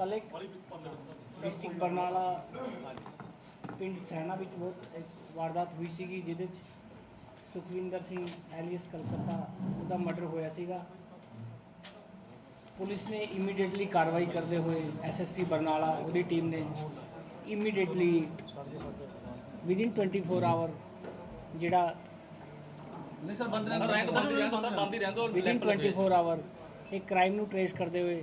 ਕੱਲ ਇੱਕ ਡਿਸਟ੍ਰਿਕਟ ਬਰਨਾਲਾ ਪਿੰਡ ਸੈਣਾ ਵਿੱਚ ਬਹੁਤ ਇੱਕ ਵਾਰਦਾਤ ਹੋਈ ਸੀਗੀ ਜਿਹਦੇ 'ਚ ਸੁਖਵਿੰਦਰ ਸਿੰਘ ਐਲੀਅਸ ਕਲਕੱਤਾ ਉਹਦਾ ਮਰਡਰ ਹੋਇਆ ਸੀਗਾ। ਪੁਲਿਸ ਨੇ ਇਮੀਡੀਏਟਲੀ ਕਾਰਵਾਈ ਕਰਦੇ ਹੋਏ ਐਸਐਸਪੀ ਬਰਨਾਲਾ ਉਹਦੀ ਟੀਮ ਨੇ ਇਮੀਡੀਏਟਲੀ ਵਿਦਿਨ 24 ਆਵਰ ਜਿਹੜਾ ਨਹੀਂ ਸਰ ਬੰਦ ਰਹਿਣ ਦੋ ਬੰਦ ਰਹਿਣ ਦੋ ਸਰ ਬੰਦ ਹੀ ਰਹਿਣ ਦੋ ਵਿਦਿਨ 24 ਆਵਰ ਇਹ ਕ੍ਰਾਈਮ ਨੂੰ ਟਰੇਸ ਕਰਦੇ ਹੋਏ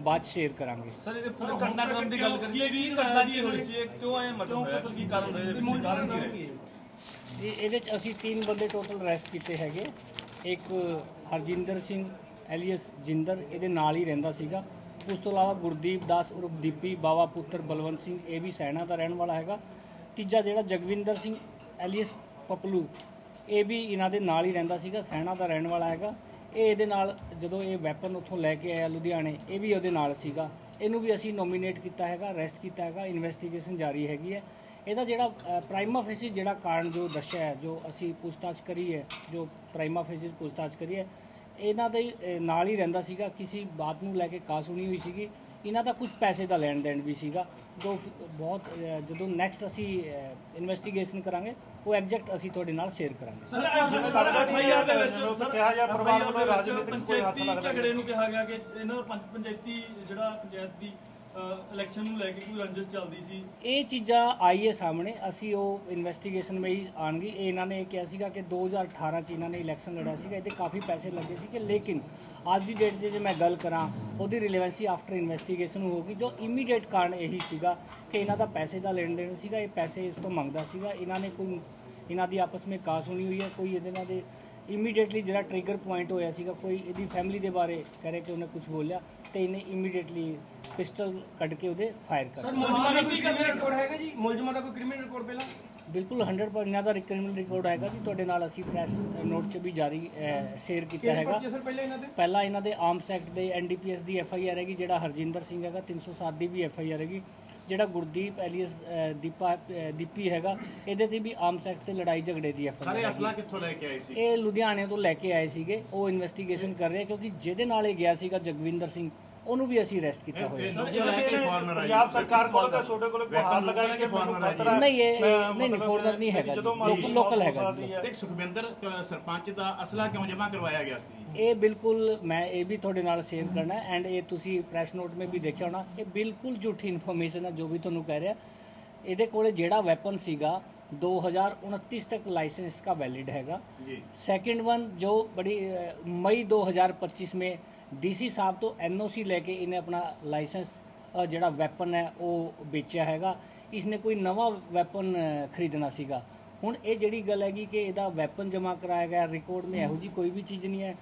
ਬਾਅਦ ਸ਼ੇਅਰ ਕਰਾਂਗੇ। ਸਰ ਇਹਦੇ ਪੂਰੇ ਘਟਨਾਕ੍ਰਮ ਦੀ ਗੱਲ ਕਰੀਏ ਵੀ ਘਟਨਾ ਕੀ ਹੋਈ ਸੀ ਇਹ ਕਿਉਂ ਇਹ ਮਤਲਬ ਹੋਇਆ ਕੀ ਕਾਰਨ ਰਹੇ ਪਿੱਛੇ ਕਾਰਨ ਕੀ ਰਹੇ ਇਹ ਇਹਦੇ ਚ ਅਸੀਂ ਤਿੰਨ ਬੰਦੇ ਟੋਟਲ ਅਰੈਸਟ ਕੀਤੇ ਹੈਗੇ। ਇੱਕ ਹਰਜਿੰਦਰ ਸਿੰਘ ਐਲੀਅਸ ਜਿੰਦਰ ਇਹਦੇ ਨਾਲ ਹੀ ਰਹਿੰਦਾ ਸੀਗਾ। ਉਸ ਤੋਂ ਇਲਾਵਾ ਗੁਰਦੀਪ ਦਾਸ ਉਰਫ ਦੀਪੀ ਬਾਵਾ ਪੁੱਤਰ ਬਲਵੰਤ ਸਿੰਘ ਇਹ ਵੀ ਸੈਣਾ ਦਾ ਰਹਿਣ ਵਾਲਾ ਹੈਗਾ। ਤੀਜਾ ਜਿਹੜਾ ਜਗਵਿੰਦਰ ਸਿੰਘ ਐਲੀਅਸ ਪਪਲੂ ਇਹ ਵੀ ਇਹਨਾਂ ਦੇ ਨਾਲ ਹੀ ਰਹਿੰਦਾ ਸੀਗਾ ਸੈਣਾ ਦਾ ਰਹਿਣ ਵਾਲਾ ਹੈਗਾ। ਇਹ ਇਹਦੇ ਨਾਲ ਜਦੋਂ ਇਹ ਵੈਪਨ ਉੱਥੋਂ ਲੈ ਕੇ ਆਇਆ ਲੁਧਿਆਣੇ, ਇਹ ਵੀ ਉਹਦੇ ਨਾਲ ਸੀਗਾ। ਇਹਨੂੰ ਵੀ ਅਸੀਂ ਨੋਮੀਨੇਟ ਕੀਤਾ ਹੈਗਾ ਅਰੈਸਟ ਕੀਤਾ ਹੈਗਾ ਇਨਵੈਸਟੀਗੇਸ਼ਨ ਜਾਰੀ ਹੈਗੀ ਹੈ। ਇਹਦਾ ਜਿਹੜਾ ਪ੍ਰਾਈਮਾ ਫੇਸੀ ਜਿਹੜਾ ਕਾਰਨ ਜੋ ਦੱਸਿਆ ਹੈ, ਜੋ ਅਸੀਂ ਪੁੱਛਤਾਛ ਕਰੀ ਹੈ, ਜੋ ਪ੍ਰਾਈਮਾ ਫੇਸੀ ਪੁੱਛਤਾਛ ਕਰੀ ਹੈ, ਇਹਨਾਂ ਦੇ ਨਾਲ ਹੀ ਰਹਿੰਦਾ ਸੀਗਾ। ਕਿਸੇ ਬਾਤ ਨੂੰ ਲੈ ਕੇ ਕਾਸ ਸੁਣੀ ਹੋਈ ਸੀਗੀ। ਇਹਨਾਂ ਦਾ ਕੁਝ ਪੈਸੇ ਦਾ ਲੈਣ ਦੇਣ ਵੀ ਸੀਗਾ ਜੋ ਬਹੁਤ ਜਦੋਂ ਨੈਕਸਟ ਅਸੀਂ ਇਨਵੈਸਟੀਗੇਸ਼ਨ ਕਰਾਂਗੇ ਉਹ ਐਗਜ਼ੈਕਟ ਅਸੀਂ ਤੁਹਾਡੇ ਨਾਲ ਸ਼ੇਅਰ ਕਰਾਂਗੇ ਸਾਡੇ FIR ਦੇ ਵਿੱਚ ਕਿਹਾ ਗਿਆ ਪਰਿਵਾਰ ਵੱਲੋਂ ਰਾਜਨੀਤਿਕ ਕੋਈ ਹੱਥ ਲੱਗਦਾ। ਝਗੜੇ ਨੂੰ ਕਿਹਾ ਗਿਆ ਕਿ ਇਹਨਾਂ ਪੰਚਾਇਤੀ ਜਿਹੜਾ ਪੰਚਾਇਤ ਦੀ ਇਲੈਕਸ਼ਨ ਨੂੰ ਲੈ ਕੇ ਕੋਈ ਰੰਜਿਸ਼ ਚੱਲਦੀ ਸੀ? ਇਹ ਚੀਜ਼ਾਂ ਆਈ ਹੈ ਸਾਹਮਣੇ। ਅਸੀਂ ਉਹ ਇਨਵੈਸਟੀਗੇਸ਼ਨ ਵਿੱਚ ਆਣਗੀ ਇਹ ਇਹਨਾਂ ਨੇ ਕਿਹਾ ਸੀਗਾ ਕਿ 2018 ਚ ਇਹਨਾਂ ਨੇ ਇਲੈਕਸ਼ਨ ਲੜਿਆ ਸੀਗਾ। ਇਹਦੇ ਕਾਫੀ ਪੈਸੇ ਲੱਗੇ ਸੀ ਕਿ ਲੇਕਿਨ ਅੱਜ ਦੀ ਡੇਟ 'ਤੇ ਜੇ ਮੈਂ ਗੱਲ ਕਰਾਂ, ਉਹਦੀ ਰਿਲੇਵੈਂਸੀ ਆਫਟਰ ਇਨਵੈਸਟੀਗੇਸ਼ਨ ਹੋਗੀ ਜੋ ਇਮੀਡੀਏਟ ਕਾਰਨ ਇਹੀ ਸੀਗਾ ਕਿ ਇਹਨਾਂ ਦਾ ਪੈਸੇ ਦਾ ਲੈਣ ਦੇਣ ਸੀਗਾ। ਇਹ ਪੈਸੇ ਇਸ ਤੋਂ ਮੰਗਦਾ ਸੀਗਾ। ਇਹਨਾਂ ਨੇ ਕੋਈ, ਇਹਨਾਂ ਦੀ ਆਪਸ ਵਿੱਚ ਕਾਸ ਹੋਣੀ ਹੋਈ ਹੈ। ਕੋਈ ਇਹਦੇ ਨਾਲ ਦੇ ਇਮੀਡੀਏਟਲੀ ਜਿਹੜਾ ਟ੍ਰਿਗਰ ਪੁਆਇੰਟ ਹੋਇਆ ਸੀਗਾ ਕੋਈ ਇਹਦੀ ਫੈਮਿਲੀ ਦੇ ਬਾਰੇ ਕਹਿ ਰਹੇ ਕਿ ਉਹਨੇ ਕੁਝ ਬੋਲਿਆ ਤੇ ਇਹਨੇ ਇਮੀਡੀਏਟਲੀ ਪਿਸਟਲ ਕੱਢ ਕੇ ਉਹਦੇ ਫਾਇਰ ਕਰ ਸਰ ਮੁਲਜ਼ਮਾਂ ਦਾ ਕੋਈ ਕ੍ਰਿਮੀਨਲ ਰਿਕਾਰਡ ਹੈਗਾ ਜੀ? ਮੁਲਜ਼ਮਾਂ ਦਾ ਕੋਈ ਕ੍ਰਿਮੀਨਲ ਰਿਕਾਰਡ ਪਹਿਲਾਂ? ਬਿਲਕੁਲ 100% ਇਹਨਾਂ ਦਾ ਕ੍ਰਿਮੀਨਲ ਰਿਕਾਰਡ ਹੈਗਾ ਜੀ ਤੁਹਾਡੇ ਨਾਲ ਅਸੀਂ ਪ੍ਰੈਸ ਨੋਟ 'ਚ ਵੀ ਜਾਰੀ ਸ਼ੇਅਰ ਕੀਤਾ ਹੈਗਾ। ਪਹਿਲਾਂ ਇਹਨਾਂ ਦੇ? ਪਹਿਲਾਂ ਇਹਨਾਂ ਦੇ ਆਰਮਸ ਐਕਟ ਦੇ ਐਨਡੀਪੀਐਸ ਦੀ ਐਫ ਆਈ ਆਰ ਹੈਗੀ ਜਿਹੜਾ ਹਰਜਿੰਦਰ ਸਿੰਘ ਹੈਗਾ 307 ਦੀ ਵੀ ਐਫ ਆਈ ਆਰ ਹੈਗੀ। ਜਿਹੜਾ ਗੁਰਦੀਪ ਐਲੀਅਸ ਦੀਪਾ ਦੀਪੀ ਹੈਗਾ ਇਹਦੇ ਤੇ ਵੀ ਆਰਮਸ ਐਕਟ ਤੇ ਲੜਾਈ ਝਗੜੇ ਦੀ ਐਫ ਆਈ ਸਾਰੇ ਅਸਲਾ ਕਿੱਥੋਂ ਲੈ ਕੇ ਆਏ ਸੀ? ਇਹ ਲੁਧਿਆਣੇ ਤੋਂ ਲੈ ਕੇ ਆਏ ਸੀਗੇ ਉਹ ਇਨਵੈਸਟੀਗੇਸ਼ਨ ਕਰ ਰਹੇ ਕਿਉਂਕਿ ਜਿਹਦੇ ਨਾਲ ਇਹ ਗਿਆ ਸੀਗਾ ਜਗਵਿੰਦਰ ਸਿੰਘ ਉਹਨੂੰ ਵੀ ਅਸੀਂ ਅਰੈਸਟ ਕੀਤਾ ਹੋਇਆ ਪੰਜਾਬ ਸਰਕਾਰ ਕੋਲ ਤਾਂ ਤੁਹਾਡੇ ਕੋਲ ਕੋਈ ਹਾਰ ਲਗਾਈ ਕਿ ਹੈ ਨਹੀਂ ਇਹ ਨਹੀਂ ਫੋਰਨਰ ਨਹੀਂ ਹੈਗਾ ਲੋਕਲ ਹੈਗਾ। ਤੇ ਸੁਖਵਿੰਦਰ ਸਰਪੰਚ ਦਾ ਅਸਲਾ ਕਿਉਂ ਜਮ੍ਹਾਂ ਕਰਵਾਇਆ ਗਿਆ ਸੀ? ਇਹ ਬਿਲਕੁਲ ਮੈਂ ਇਹ ਵੀ ਤੁਹਾਡੇ ਨਾਲ ਸ਼ੇਅਰ ਕਰਨਾ ਐਂਡ ਇਹ ਤੁਸੀਂ ਪ੍ਰੈਸ ਨੋਟ ਮੇ ਵੀ ਦੇਖਿਆ ਹੋਣਾ ਇਹ ਬਿਲਕੁਲ ਝੂਠੀ ਇਨਫੋਰਮੇਸ਼ਨ ਹੈ ਜੋ ਵੀ ਤੁਹਾਨੂੰ ਕਹਿ ਰਿਹਾ। ਇਹਦੇ ਕੋਲੇ ਜਿਹੜਾ ਵੈਪਨ ਸੀਗਾ 2029 ਤੱਕ ਲਾਇਸੈਂਸ का ਵੈਲਿਡ ਹੈਗਾ। ਜੀ। ਸੈਕੰਡ ਵਨ ਜੋ ਬੜੀ ਮਈ 2025 ਮੇ ਡੀਸੀ ਸਾਹਿਬ ਤੋਂ ਐਨਓਸੀ ਲੈ ਕੇ ਇਹਨੇ ਆਪਣਾ ਲਾਇਸੈਂਸ ਜਿਹੜਾ ਵੈਪਨ ਹੈ ਉਹ ਵੇਚਿਆ ਹੈਗਾ। ਇਸਨੇ ਕੋਈ ਨਵਾਂ ਵੈਪਨ ਖਰੀਦਣਾ ਸੀਗਾ। ਹੁਣ ਇਹ ਜਿਹੜੀ ਗੱਲ ਹੈਗੀ ਕਿ ਇਹਦਾ ਵੈਪਨ ਜਮ੍ਹਾਂ ਕਰਾਇਆ ਗਿਆ ਰਿਕਾਰਡ ਮੇ ਇਹੋ ਜੀ ਕੋਈ ਵੀ ਚੀਜ਼ ਨਹੀਂ ਹੈ।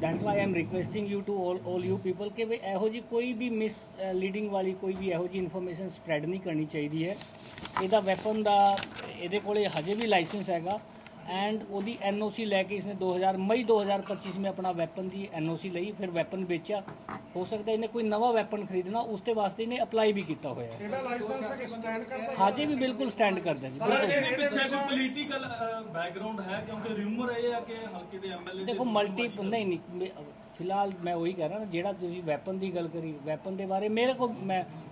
That's why I am requesting you to all all you people ਕਿ ਵੀ ਇਹੋ ਜੀ ਕੋਈ ਵੀ ਮਿਸ ਲੀਡਿੰਗ ਵਾਲੀ ਕੋਈ ਵੀ ਇਹੋ ਜੀ ਇਨਫੋਰਮੇਸ਼ਨ ਸਪਰੈਡ ਨਹੀਂ ਕਰਨੀ ਚਾਹੀਦੀ ਹੈ। ਇਹਦਾ ਵੈਪਨ ਦਾ, ਇਹਦੇ ਕੋਲੇ ਹਜੇ ਵੀ ਲਾਇਸੈਂਸ ਹੈਗਾ। ਐਂਡ ਉਹਦੀ ਐਨਓਸੀ ਲੈ ਕੇ ਇਸਨੇ 2000 ਮਈ 2025 ਵਿੱਚ ਆਪਣਾ ਵੈਪਨ ਦੀ ਐਨਓਸੀ ਲਈ ਫਿਰ ਵੈਪਨ ਵੇਚਿਆ। ਹੋ ਸਕਦਾ ਇਹਨੇ ਕੋਈ ਨਵਾਂ ਵੈਪਨ ਖਰੀਦਣਾ ਉਸ ਤੇ ਵਾਸਤੇ ਇਹਨੇ ਅਪਲਾਈ ਵੀ ਕੀਤਾ ਹੋਇਆ ਹੈ। ਇਹਦਾ ਲਾਇਸੈਂਸ ਸਟੈਂਡ ਕਰਦਾ ਹਾਜੀ ਵੀ ਬਿਲਕੁਲ ਸਟੈਂਡ ਕਰਦਾ ਜੀ ਇਹਦੇ ਪਿੱਛੇ ਕੋਈ ਪੋਲੀਟੀਕਲ ਬੈਕਗ੍ਰਾਉਂਡ ਹੈ? ਕਿਉਂਕਿ ਰਿਊਮਰ ਇਹ ਹੈ ਕਿ ਹਲਕੇ ਦੇ ਐਮਐਲਏ ਦੇਖੋ ਮਲਟੀ ਨਹੀਂ ਨਹੀਂ ਫਿਲਹਾਲ ਮੈਂ ਉਹੀ ਕਹਿ ਰਿਹਾ ਜਿਹੜਾ ਤੁਸੀਂ ਵੈਪਨ ਦੀ ਗੱਲ ਕਰੀ ਵੈਪਨ ਦੇ ਬਾਰੇ ਮੇਰੇ ਕੋਲ ਮੈਂ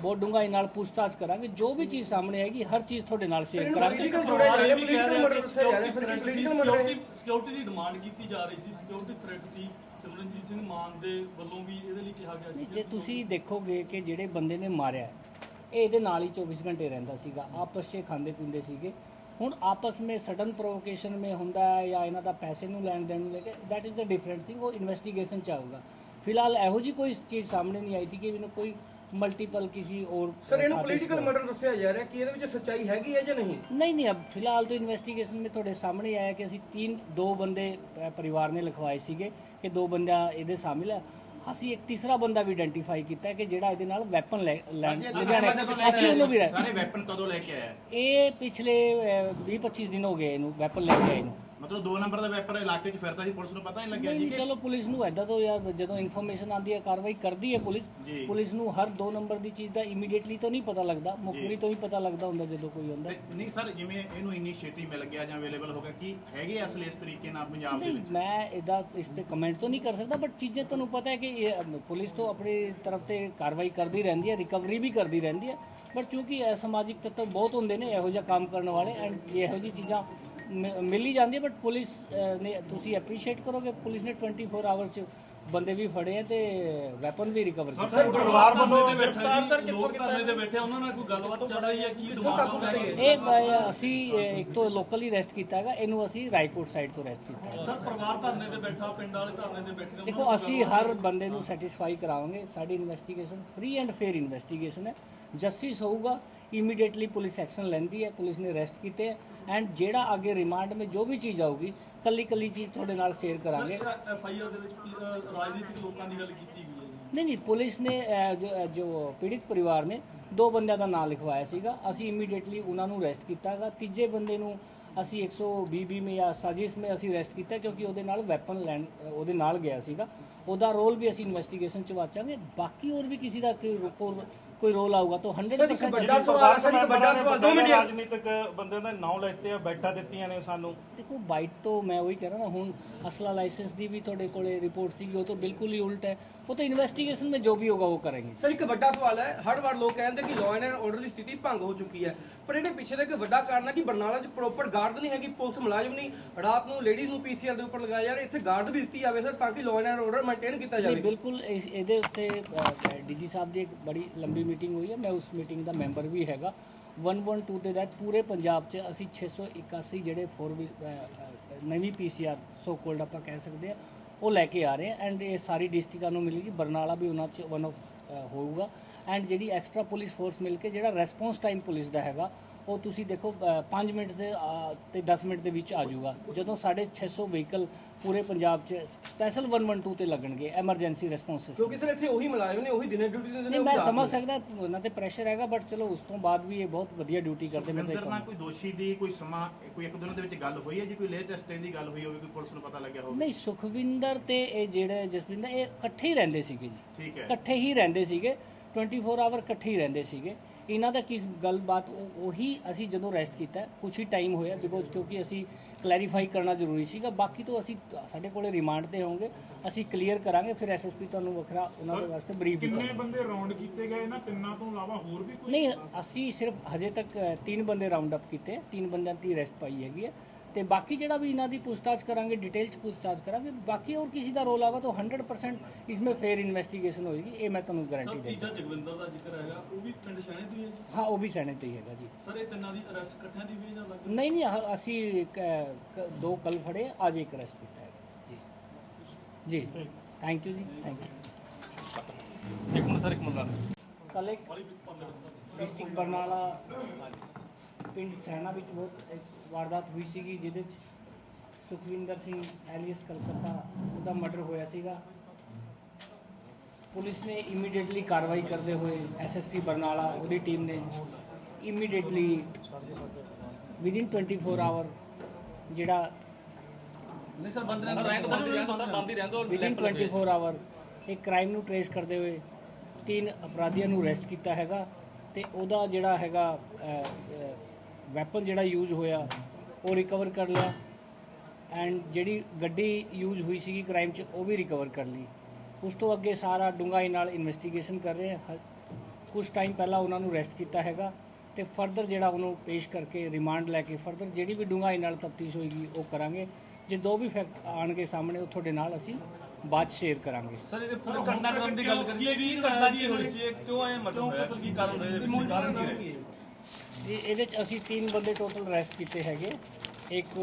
ਬਹੁਤ ਡੂੰਘਾਈ ਨਾਲ ਪੁੱਛਤਾਛ ਕਰਾਂਗੇ। ਜੋ ਵੀ ਚੀਜ਼ ਸਾਹਮਣੇ ਆਏਗੀ ਹਰ ਚੀਜ਼ ਤੁਹਾਡੇ ਨਾਲ ਸ਼ੇਅਰ ਕਰਾਂਗੇ। ਪੋਲੀਟੀਕਲ ਜੁੜੇ ਜਾ ਰਹੇ ਪੋਲੀਟੀਕਲ ਮਰਡਰ ਦੱਸਿਆ ਜਾ ਰਿਹਾ ਸਰ ਪੋਲੀਟੀਕਲ ਮਰਡਰ ਸਿਕਿਉਰਿਟੀ ਦੀ ਡਿਮਾਂਡ ਕੀਤੀ ਜਾ ਰਹੀ ਸੀ ਸਿਕਿਉਰਿਟੀ ਥ੍ਰੈਟ ਸੀ। ਸਿਮਰਨਜੀਤ ਸਿੰਘ ਮਾਨ ਦੇ ਵੱਲੋਂ ਵੀ ਇਹਦੇ ਲਈ ਕਿਹਾ ਗਿਆ ਸੀ ਜੇ ਤੁਸੀਂ ਦੇਖੋਗੇ ਕਿ ਜਿਹੜੇ ਬੰਦੇ ਨੇ ਮਾਰਿਆ ਇਹ ਇਹਦੇ ਨਾਲ ਹੀ 24 ਘੰਟੇ ਰਹਿੰਦਾ ਸੀਗਾ ਆਪਸ 'ਚ ਖਾਂਦੇ ਪੀਂਦੇ ਸੀਗੇ। ਹੁਣ ਆਪਸ ਵਿੱਚ ਸਡਨ ਪ੍ਰੋਵੋਕੇਸ਼ਨ ਮੇ ਹੁੰਦਾ ਹੈ ਜਾਂ ਇਹਨਾਂ ਦਾ ਪੈਸੇ ਨੂੰ ਲੈਣ ਦੇਣ ਨੂੰ ਲੈ ਕੇ that is the different thing ਉਹ ਇਨਵੈਸਟੀਗੇਸ਼ਨ ਚ ਆਊਗਾ। ਫਿਲਹਾਲ ਇਹੋ ਜੀ ਕੋਈ ਚੀਜ਼ ਸਾਹਮਣੇ ਨਹੀਂ ਆਈ ਥੀ ਕਿ ਇਹਨੂੰ ਕੋਈ ਮਲਟੀਪਲ ਕਿਸੇ और ਸਰ ਇਹਨੂੰ खाते से ਪੋਲੀਟੀਕਲ हुआ। ਮਰਡਰ ਦੱਸਿਆ ਜਾ ਰਿਹਾ ਕਿ ਇਹਦੇ ਵਿੱਚ ਸੱਚਾਈ ਹੈਗੀ ਹੈ ਜਾਂ ਨਹੀਂ नहीं नहीं अब फिलहाल तो इन्वेस्टिगेशन में ਤੁਹਾਡੇ ਸਾਹਮਣੇ ਆਇਆ ਕਿ ਅਸੀਂ ਤਿੰਨ ਦੋ ਬੰਦੇ ਅ, ਪਰਿਵਾਰ ਨੇ ਲਿਖਵਾਏ ਸੀਗੇ ਕਿ ਦੋ ਬੰਦਾ ਇਹਦੇ ਸ਼ਾਮਿਲ ਹੈ ਅਸੀਂ ਇੱਕ ਤੀਸਰਾ ਬੰਦਾ ਵੀ ਆਇਡੈਂਟੀਫਾਈ ਕੀਤਾ ਹੈ ਕਿ ਜਿਹੜਾ ਇਹਦੇ ਨਾਲ ਵੈਪਨ ਲੈਣ ਸਾਂਝੇ ਲੁਧਿਆਣੇ ਅਸਲਾ ਕਦੋਂ ਲੈ ਅਸੀਂ ਉਹਨੂੰ ਵੀ ਕੇ ਆਏ? ਰਹਿ- ਸਾਰੇ ਵੈਪਨ ਕਦੋਂ ਲੈ ਕੇ ਆਇਆ ਇਹ ਪਿਛਲੇ 20 25 ਦਿਨ ਹੋ ਗਏ ਇਹਨੂੰ ਵੈਪਨ ਲੈ ਕੇ ਆਏ ਨੂੰ ਮਤਲਬ ਦੋ ਨੰਬਰ ਦਾ ਵੈਪਨ ਇਲਾਕੇ 'ਚ ਫਿਰਦਾ ਸੀ ਪੁਲਿਸ ਨੂੰ ਪਤਾ ਨਹੀਂ ਲੱਗਿਆ ਜੀ ਨਹੀਂ, ਕਿ ਚਲੋ ਪੁਲਿਸ ਨੂੰ ਐਦਾਂ ਤੋਂ ਯਾਰ ਜਦੋਂ ਇਨਫੋਰਮੇਸ਼ਨ ਆਉਂਦੀ ਹੈ ਕਾਰਵਾਈ ਕਰਦੀ ਹੈ ਪੁਲਿਸ ਜੀ। ਪੁਲਿਸ ਨੂੰ ਹਰ ਦੋ ਨੰਬਰ ਦੀ ਚੀਜ਼ ਦਾ ਇਮੀਡੀਏਟਲੀ ਤਾਂ ਨਹੀਂ ਪਤਾ ਲੱਗਦਾ ਮੁਖਬਰੀ ਤੋਂ ਹੀ ਪਤਾ ਲੱਗਦਾ ਹੁੰਦਾ ਜਦੋਂ ਕੋਈ ਤੇ ਨਹੀਂ ਸਰ ਜਿਵੇਂ ਇਹਨੂੰ ਇੰਨੀ ਛੇਤੀ ਮਿਲ ਗਿਆ ਜਾਂ ਅਵੇਲੇਬਲ ਹੋ ਗਿਆ ਕੀ ਹੈਗੇ ਅਸਲੇ ਇਸ ਤਰੀਕੇ ਨਾਲ ਪੰਜਾਬ ਦੇ ਨਹੀਂ ਵਿੱਚ? ਮੈਂ ਇਹਦਾ ਇਸ ਤੇ ਕਮੈਂਟ ਤਾਂ ਨਹੀਂ ਕਰ ਸਕਦਾ ਬਟ ਚੀਜ਼ਾਂ ਤੁਹਾਨੂੰ ਪਤਾ ਹੈ ਕਿ ਇਹ ਅਮ, ਪੁਲਿਸ ਤੋਂ ਆਪਣੀ ਤਰਫ ਤੇ ਕਾਰਵਾਈ ਕਰਦੀ ਰਹਿੰਦੀ ਹੈ ਰਿਕਵਰੀ ਵੀ ਕਰਦੀ ਰਹਿੰਦੀ ਹੈ ਬਟ ਕਿਉਂਕਿ ਇਹ ਸਮਾਜਿਕ ਤੱਤਵ ਬਹੁਤ ਹੁੰਦੇ ਨੇ ਇਹੋ ਜਿਹਾ ਕੰਮ ਕਰਨ ਵਾਲੇ ਐਂਡ ਇਹੋ ਜਿਹੀ ਚੀਜ਼ਾਂ ਮਿਲ ਹੀ ਜਾਂਦੀ ਪਰ ਪੁਲਿਸ ਨੇ ਤੁਸੀਂ ਐਪਰੀਸ਼ੀਏਟ ਕਰੋਗੇ ਪੁਲਿਸ ਨੇ 24 ਆਵਰ ਚ ਬੰਦੇ ਵੀ ਫੜੇ ਆ ਤੇ ਵੈਪਨ ਵੀ ਰਿਕਵਰ ਕੀਤੇ। ਸਰ ਪਰਿਵਾਰ ਵੱਲੋਂ ਗ੍ਰਿਫਤਾਰ ਸਰ ਕਿੱਥੋਂ ਧਰਨੇ ਤੇ ਬੈਠੇ ਉਹਨਾਂ ਨਾਲ ਕੋਈ ਗੱਲਬਾਤ ਚੱਲ ਰਹੀ ਹੈ ਕੀ ਦਿਮਾਗ ਕੀਤੇ ਇਹ ਅਸੀਂ ਇੱਕ ਤੋਂ ਲੋਕਲੀ ਅਰੈਸਟ ਕੀਤਾ ਹੈਗਾ ਇਹਨੂੰ ਅਸੀਂ ਰਾਏਕੋਟ ਸਾਈਡ ਤੋਂ ਅਰੈਸਟ ਕੀਤਾ ਹੈ ਸਰ ਪਰਿਵਾਰ ਧਰਨੇ ਤੇ ਬੈਠਾ ਪਿੰਡ ਵਾਲੇ ਧਰਨੇ ਤੇ ਬੈਠੇ ਦੇਖੋ ਅਸੀਂ ਹਰ ਬੰਦੇ ਨੂੰ ਸੈਟੀਸਫਾਈ ਕਰਾਵਾਂਗੇ ਸਾਡੀ investigation free and fair investigation ਹੈ। ਜਸਟਿਸ ਹੋਊਗਾ ਇਮੀਡੀਏਟਲੀ ਪੁਲਿਸ ਐਕਸ਼ਨ ਲੈਂਦੀ ਹੈ ਪੁਲਿਸ ਨੇ ਅਰੈਸਟ ਕੀਤੇ ਐਂਡ ਜਿਹੜਾ ਅੱਗੇ ਰਿਮਾਂਡ ਵਿੱਚ ਜੋ ਵੀ ਚੀਜ਼ ਆਊਗੀ ਕੱਲੀ ਕੱਲੀ ਚੀਜ਼ ਤੁਹਾਡੇ ਨਾਲ ਸ਼ੇਅਰ ਕਰਾਂਗੇ। ਐਫ ਆਈ ਆਰ ਦੇ ਵਿੱਚ ਕੀ, ਅ, ਰਾਜਨੀਤਿਕ ਲੋਕਾਂ ਦੀ ਗੱਲ ਕੀਤੀ ਗਈ ਹੈ ਜੀ? ਨਹੀਂ ਨਹੀਂ ਪੁਲਿਸ ਨੇ ਜੋ ਪੀੜਿਤ ਪਰਿਵਾਰ ਨੇ ਦੋ ਬੰਦਿਆਂ ਦਾ ਨਾਮ ਲਿਖਵਾਇਆ ਸੀਗਾ। ਅਸੀਂ ਇਮੀਡੀਏਟਲੀ ਉਹਨਾਂ ਨੂੰ ਅਰੈਸਟ ਕੀਤਾਗਾ। ਤੀਜੇ ਬੰਦੇ ਨੂੰ ਅਸੀਂ 120 ਬੀ ਮੇ ਜਾਂ ਸਾਜ਼ਿਸ਼ ਮੇ ਅਸੀਂ ਅਰੈਸਟ ਕੀਤਾ ਕਿਉਂਕਿ ਉਹਦੇ ਨਾਲ ਵੈਪਨ ਲੈਣ ਉਹਦੇ ਨਾਲ ਗਿਆ ਸੀਗਾ। ਉਹਦਾ ਰੋਲ ਵੀ ਅਸੀਂ ਇਨਵੈਸਟੀਗੇਸ਼ਨ ਚ ਵਾਚਾਂਗੇ। ਬਾਕੀ ਹੋਰ ਵੀ ਕਿਸੇ ਦਾ ਕੋਈ ਕੋਈ ਰੋਲ ਆਊਗਾ ਤਾਂ 100% ਵੱਡਾ ਮਿੰਟ। ਰਾਜਨੀਤਿਕ ਬੰਦੇ ਦਾ ਨਾਮ ਲੈਤੇ ਆ ਬੈਠਾ ਦਿੱਤੀਆਂ ਨੇ ਸਾਨੂੰ। ਦੇਖੋ ਬਾਈਟ ਤੋਂ ਮੈਂ ਉਹੀ ਕਹਿ ਰਿਹਾ ਨਾ ਹੁਣ ਅਸਲਾ ਲਾਇਸੈਂਸ ਦੀ ਵੀ ਤੁਹਾਡੇ ਕੋਲੇ ਰਿਪੋਰਟ ਸੀਗੀ ਉਹ ਤਾਂ ਬਿਲਕੁਲ ਹੀ ਉਲਟ ਹੈ। ਉਹ ਤਾਂ ਇਨਵੈਸਟੀਗੇਸ਼ਨ ਵਿੱਚ ਜੋ ਵੀ ਹੋਗਾ ਉਹ ਕਰਾਂਗੇ। ਸਰ ਇੱਕ ਵੱਡਾ ਸਵਾਲ ਹੈ ਹਰ ਵਾਰ ਲੋਕ ਕਹਿੰਦੇ ਕਿ ਲਾਅ ਐਂਡ ਆਰਡਰ ਦੀ ਸਥਿਤੀ ਭੰਗ ਹੋ ਚੁੱਕੀ ਹੈ। ਪਰ ਇਹਦੇ ਪਿੱਛੇ ਦਾ ਇੱਕ ਵੱਡਾ ਕਾਰਨ ਹੈ ਕਿ ਬਰਨਾਲਾ 'ਚ ਪ੍ਰੋਪਰ ਗਾਰਡ ਨਹੀਂ ਹੈਗੀ ਪੁਲਿਸ ਮੁਲਾਜ਼ਮ ਨਹੀਂ। ਰਾਤ ਨੂੰ ਲੇਡੀਜ਼ ਨੂੰ ਪੀਸੀਆਰ ਦੇ ਉੱਪਰ ਲਗਾਇਆ ਯਾਰ ਇੱਥੇ ਗਾਰਡ ਵੀ ਦਿੱਤੀ ਜਾਵੇ ਸਰ ਤਾਂ ਕਿ ਲਾਅ ਐਂਡ ਆਰਡਰ ਮੇਨਟੇਨ ਕੀਤਾ ਜਾਵੇ। ਬਿਲਕੁਲ ਇਹਦੇ ਉੱਤੇ ਡੀਜੀ ਸਾਹਿਬ ਦੀ ਇੱਕ ਬੜੀ ਲੰਬੀ ਮੀਟਿੰਗ ਹੋਈ ਹੈ, ਮੈਂ ਉਸ ਮੀਟਿੰਗ ਦਾ ਮੈਂਬਰ ਵੀ ਹੈਗਾ। 112 ਦੇ ਤਹਿਤ ਪੂਰੇ ਪੰਜਾਬ 'ਚ ਅਸੀਂ 681 ਜਿਹੜੇ 4 ਨਵੀਂ ਪੀਸੀਆਰ ਸੋ ਕੋਲਡ ਆਪਾਂ ਕਹਿ ਸਕਦੇ ਆ ਉਹ ਲੈ ਕੇ ਆ ਰਹੇ ਆ ਐਂਡ ਇਹ ਸਾਰੀ ਡਿਸਟ੍ਰਿਕਟਾਂ ਨੂੰ ਮਿਲੇਗੀ। ਬਰਨਾਲਾ ਵੀ ਉਹਨਾਂ 'ਚ ਵਨ ਆਫ ਹੋਊਗਾ। ਐਂਡ ਜਿਹੜੀ ਐਕਸਟਰਾ ਪੁਲਿਸ ਫੋਰਸ ਮਿਲ ਕੇ ਜਿਹੜਾ ਰੈਸਪੌਂਸ ਟਾਈਮ ਪੁਲਿਸ ਦਾ ਹੈਗਾ ਉਹ ਤੁਸੀਂ ਦੇਖੋ 5 ਮਿੰਟ ਦੇ ਤੇ 10 ਮਿੰਟ ਦੇ ਵਿੱਚ ਆ ਜਾਊਗਾ। ਜਦੋਂ ਸਾਡੇ 600 ਵਹੀਕਲ ਪੂਰੇ ਪੰਜਾਬ 'ਚ ਸਪੈਸ਼ਲ 112 ਤੇ ਲੱਗਣਗੇ ਐਮਰਜੈਂਸੀ ਰਿਸਪੌਂਸ ਕਿਉਂਕਿ ਸਰ ਇੱਥੇ ਉਹੀ ਮੁਲਾਜ਼ਮ ਨੇ ਉਹੀ ਦਿਨੇ ਡਿਊਟੀ ਦਿੰਦੇ ਨੇ ਮੈਂ ਸਮਝ। ਸਕਦਾ ਉਹਨਾਂ ਤੇ ਪ੍ਰੈਸ਼ਰ ਹੈਗਾ ਬਟ ਚਲੋ ਉਸ ਤੋਂ ਬਾਅਦ ਵੀ ਇਹ ਬਹੁਤ ਵਧੀਆ ਡਿਊਟੀ ਕਰਦੇ ਮੈਂ ਸੁਖਵਿੰਦਰ ਨਾਲ ਤਾਂ ਕੋਈ ਦੋਸ਼ੀ ਦੀ ਕੋਈ ਸਮਾਂ ਕੋਈ ਇੱਕ ਦਿਨ ਦੇ ਵਿੱਚ ਗੱਲ ਹੋਈ ਹੈ ਜੀ ਕੋਈ ਲੇਟੈਸਟ ਦੀ ਗੱਲ ਹੋਈ ਹੋਵੇ ਕੋਈ ਪੁਲਿਸ ਨੂੰ ਪਤਾ ਲੱਗਿਆ ਹੋਵੇ? ਨਹੀਂ ਸੁਖਵਿੰਦਰ ਤੇ ਇਹ ਜਿਹੜੇ ਜਸਵਿੰਦਰ ਇਹ ਇਕੱਠੇ ਹੀ ਰਹਿੰਦੇ ਸੀਗੇ ਜੀ। ਠੀਕ ਹੈ। ਇਕੱਠੇ ਹੀ ਰਹਿੰਦੇ ਸੀਗੇ 24 ਆਵਰ ਇਕੱਠੇ ਹੀ ਰਹਿੰਦੇ ਸੀਗੇ। ਇਹਨਾਂ ਦਾ ਕਿਸ ਗੱਲਬਾਤ ਉਹ- ਉਹੀ ਅਸੀਂ ਜਦੋਂ ਰੈਸਟ ਕੀਤਾ ਕੁਝ ਹੀ ਟਾਈਮ ਹੋਇਆ ਬਿਕੋਜ਼ ਕਿਉਂਕਿ ਅਸੀਂ ਕਲੈਰੀਫਾਈ ਕਰਨਾ ਜ਼ਰੂਰੀ ਸੀਗਾ ਬਾਕੀ ਤੋਂ ਅਸੀਂ ਸਾਡੇ ਕੋਲੇ ਰਿਮਾਂਡ ਤੇ ਹੋਵਾਂਗੇ ਅਸੀਂ ਕਲੀਅਰ ਕਰਾਂਗੇ ਫਿਰ ਐਸਐਸਪੀ ਤੁਹਾਨੂੰ ਵੱਖਰਾ ਉਹਨਾਂ ਦੇ ਵਾਸਤੇ ਬਰੀਫ ਵੀ ਕਿੰਨੇ ਬੰਦੇ ਰਾਉਂਡ ਕੀਤੇ ਗਏ ਇਹਨਾਂ ਤਿੰਨਾਂ ਤੋਂ ਇਲਾਵਾ ਹੋਰ ਵੀ ਕੋਈ? ਨਹੀਂ ਅਸੀਂ ਸਿਰਫ ਹਜੇ ਤੱਕ ਤਿੰਨ ਬੰਦੇ ਰਾਉਂਡ ਅਪ ਕੀਤੇ ਤਿੰਨ ਬੰਦਿਆਂ ਦੀ ਅਰੈਸਟ ਪਾਈ ਹੈਗੀ ਹੈ। ਤੇ ਬਾਕੀ ਜਿਹੜਾ ਵੀ ਇਹਨਾਂ ਦੀ ਪੁੱਛਤਾਛ ਕਰਾਂਗੇ ਡਿਟੇਲ ਚ ਪੁੱਛਤਾਛ ਕਰਾਂਗੇ ਬਾਕੀ ਹੋਰ ਕਿਸੇ ਦਾ ਰੋਲ ਆਗਾ ਤਾਂ 100% ਇਸਮੇ ਫੇਅਰ ਇਨਵੈਸਟੀਗੇਸ਼ਨ ਹੋਏਗੀ ਇਹ ਮੈਂ ਤੁਹਾਨੂੰ ਸਰ ਗਾਰੰਟੀ ਤੀਜਾ ਦਿੰਦਾ ਜਗਵਿੰਦਰ ਦਾ ਜ਼ਿਕਰ ਹੈਗਾ ਉਹ ਵੀ ਪਿੰਡ ਸ਼ਾਣੇ ਤੋਂ ਹੀ ਹੈ ਜੀ? ਹਾਂ ਉਹ ਵੀ ਸੈਣੇ ਤੇ ਹੀ ਹੈਗਾ ਜੀ। ਸਰ ਇਹ ਤਿੰਨਾਂ ਦੀ ਅਰੈਸਟ ਇਕੱਠਿਆਂ ਦੀ ਵੀ ਜਾਂ ਅਲੱਗ? ਨਹੀਂ ਨਹੀਂ ਅਸੀਂ ਦੋ ਕੱਲ ਫੜੇ ਅੱਜ ਇੱਕ ਅਰੈਸਟ ਕੀਤਾ ਹੈਗਾ। ਜੀ। ਜੀ। ਥੈਂਕ ਯੂ ਜੀ ਥੈਂਕ ਯੂ ਇੱਕ ਮਿੰਟ ਸਰ ਇੱਕ ਮਿੰਟ ਕੱਲ ਇੱਕ ਡਿਸਟ੍ਰਿਕਟ ਬਰਨਾਲਾ ਪਿੰਡ ਸੈਣਾ ਵਿੱਚ ਬਹੁਤ ਇੱਕ ਵਾਰਦਾਤ ਹੋਈ ਸੀਗੀ ਜਿਹਦੇ ਚ ਸੁਖਵਿੰਦਰ ਸਿੰਘ ਐਲੀਅਸ ਕਲਕੱਤਾ ਉਹਦਾ ਮਰਡਰ ਹੋਇਆ ਸੀਗਾ। ਪੁਲਿਸ ਨੇ ਇਮੀਡੀਏਟਲੀ ਕਾਰਵਾਈ ਕਰਦੇ ਹੋਏ ਐਸਐਸਪੀ ਬਰਨਾਲਾ ਉਹਦੀ ਟੀਮ ਨੇ ਇਮੀਡੀਏਟਲੀ ਵਿਦਿਨ 24 ਆਵਰ ਜਿਹੜਾ ਨਹੀਂ ਸਰ ਬੰਦ ਰਹਿੰਦਾ। ਰਹਿਣ ਬੰਦ ਰਹਿੰਦਾ। ਸਰ ਬੰਦ ਹੀ ਰਹਿੰਦਾ ਵਿਦਿਨ 24 ਆਵਰ ਇਹ ਕ੍ਰਾਈਮ ਨੂੰ ਟ੍ਰੇਸ ਕਰਦੇ ਹੋਏ ਤਿੰਨ ਅਪਰਾਧੀਆਂ ਨੂੰ ਅਰੈਸਟ ਕੀਤਾ ਹੈਗਾ ਤੇ ਉਹਦਾ ਜਿਹੜਾ ਹੈਗਾ ਵੈਪਨ ਜਿਹੜਾ ਯੂਜ਼ ਹੋਇਆ ਉਹ ਰਿਕਵਰ ਕਰ ਲਿਆ। ਐਂਡ ਜਿਹੜੀ ਗੱਡੀ ਯੂਜ਼ ਹੋਈ ਸੀਗੀ ਕ੍ਰਾਈਮ 'ਚ ਉਹ ਵੀ ਰਿਕਵਰ ਕਰ ਲਈ। ਉਸ ਤੋਂ ਅੱਗੇ ਸਾਰਾ ਡੂੰਘਾਈ ਨਾਲ ਇਨਵੈਸਟੀਗੇਸ਼ਨ ਕਰ ਰਹੇ ਆ। ਕੁਝ ਟਾਈਮ ਪਹਿਲਾਂ ਉਹਨਾਂ ਨੂੰ ਅਰੈਸਟ ਕੀਤਾ ਹੈਗਾ ਤੇ ਫਰਦਰ ਜਿਹੜਾ ਉਹਨੂੰ ਪੇਸ਼ ਕਰਕੇ ਰਿਮਾਂਡ ਲੈ ਕੇ ਫਰਦਰ ਜਿਹੜੀ ਵੀ ਡੂੰਘਾਈ ਨਾਲ ਤਫਤੀਸ਼ ਹੋਏਗੀ ਉਹ ਕਰਾਂਗੇ। ਜੇ ਦੋ ਵੀ ਫੈਕਟ ਆਣਗੇ ਸਾਹਮਣੇ ਉਹ ਤੁਹਾਡੇ ਨਾਲ ਅਸੀਂ ਬਾਅਦ ਸ਼ੇਅਰ ਕਰਾਂਗੇ। ਸਰ ਇਹਦੇ ਪੂਰੇ ਘਟਨਾਕ੍ਰਮ ਦੀ ਗੱਲ ਕਰੀਏ ਵੀ ਘਟਨਾ ਕੀ ਹੋਈ ਸੀ? ਇਹ ਕਿਉਂ ਐ ਮਤਲਬ ਕੀ ਕਾਰਨ ਰਹੇ? ਕਾਰਨ ਕੀ ਰਹੇ ਕੀ ਇਹ ਇਹਦੇ ਚ ਅਸੀਂ ਤਿੰਨ ਬੰਦੇ ਟੋਟਲ ਅਰੈਸਟ ਕੀਤੇ ਹੈਗੇ। ਇੱਕ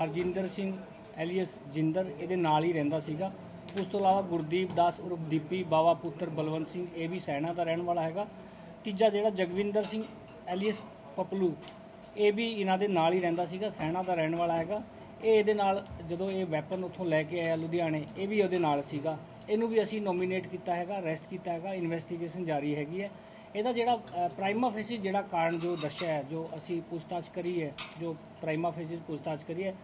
ਹਰਜਿੰਦਰ ਸਿੰਘ, ਐਲੀਅਸ ਜਿੰਦਰ, ਇਹਦੇ ਨਾਲ ਹੀ ਰਹਿੰਦਾ ਸੀਗਾ। ਉਸ ਤੋਂ ਇਲਾਵਾ ਗੁਰਦੀਪ ਦਾਸ ਉਰਫ ਦੀਪੀ, ਬਾਵਾ ਪੁੱਤਰ ਬਲਵੰਤ ਸਿੰਘ, ਇਹ ਵੀ ਸੈਣਾ ਦਾ ਰਹਿਣ ਵਾਲਾ ਹੈਗਾ। ਤੀਜਾ ਜਿਹੜਾ ਜਗਵਿੰਦਰ ਸਿੰਘ, ਐਲੀਅਸ ਪਪਲੂ, ਇਹ ਵੀ ਇਹਨਾਂ ਦੇ ਨਾਲ ਹੀ ਰਹਿੰਦਾ ਸੀਗਾ ਸੈਣਾ ਦਾ ਰਹਿਣ ਵਾਲਾ ਹੈਗਾ। ਇਹ ਇਹਦੇ ਨਾਲ ਜਦੋਂ ਇਹ ਵੈਪਨ ਉੱਥੋਂ ਲੈ ਕੇ ਆਇਆ ਲੁਧਿਆਣੇ, ਇਹ ਵੀ ਉਹਦੇ ਨਾਲ ਸੀਗਾ। ਇਹਨੂੰ ਵੀ ਅਸੀਂ ਨੋਮੀਨੇਟ ਕੀਤਾ ਹੈਗਾ ਅਰੈਸਟ ਕੀਤਾ ਹੈਗਾ ਇਨਵੈਸਟੀਗੇਸ਼ਨ ਜਾਰੀ ਹੈਗੀ ਹੈ। ਇਹਦਾ ਜਿਹੜਾ ਪ੍ਰਾਈਮਾ ਫੇਸਿਸ ਜਿਹੜਾ ਕਾਰਨ ਜੋ ਦੱਸਿਆ ਹੈ ਜੋ ਅਸੀਂ ਪੁੱਛਤਾਛ ਕਰੀ ਹੈ ਜੋ ਪ੍ਰਾਈਮਾ ਫੇਸਿਸ ਪੁੱਛਤਾਛ ਕਰੀ ਹੈ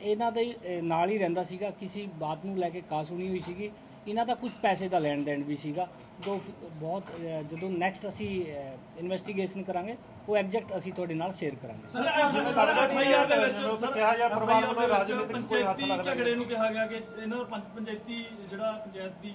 ਇਹਨਾਂ ਦੇ ਨਾਲ ਹੀ ਰਹਿੰਦਾ ਸੀਗਾ ਕਿਸੇ ਬਾਤ ਨੂੰ ਲੈ ਕੇ ਕਾਸ ਸੁਣੀ ਹੋਈ ਸੀਗੀ ਇਹਨਾਂ ਦਾ ਕੁਝ ਪੈਸੇ ਦਾ ਲੈਣ ਦੇਣ ਵੀ ਸੀਗਾ ਜੋ ਬਹੁਤ ਜਦੋਂ ਨੈਕਸਟ ਅਸੀਂ ਇਨਵੈਸਟੀਗੇਸ਼ਨ ਕਰਾਂਗੇ ਉਹ ਐਗਜ਼ੈਕਟ ਅਸੀਂ ਤੁਹਾਡੇ ਨਾਲ ਸ਼ੇਅਰ ਕਰਾਂਗੇ। ਜਿਵੇਂ ਲੱਗਦਾ ਨਹੀਂ FIR ਦੇ ਵਿੱਚ ਮੈਨੂੰ ਤਾਂ ਕਿਹਾ ਜਾ ਪਰਿਵਾਰ ਵੱਲੋਂ FIR ਦੇ ਵਿੱਚ ਰਾਜਨੀਤਿਕ ਕੋਈ ਹੱਥ ਪੰਚਾਇਤੀ ਲੱਗਦਾ ਝਗੜੇ ਨੂੰ ਕਿਹਾ ਗਿਆ ਕਿ ਇਹਨਾਂ ਦਾ ਪੰਚ- ਪੰਚਾਇਤੀ ਜਿਹੜਾ ਪੰਚਾਇਤ ਦੀ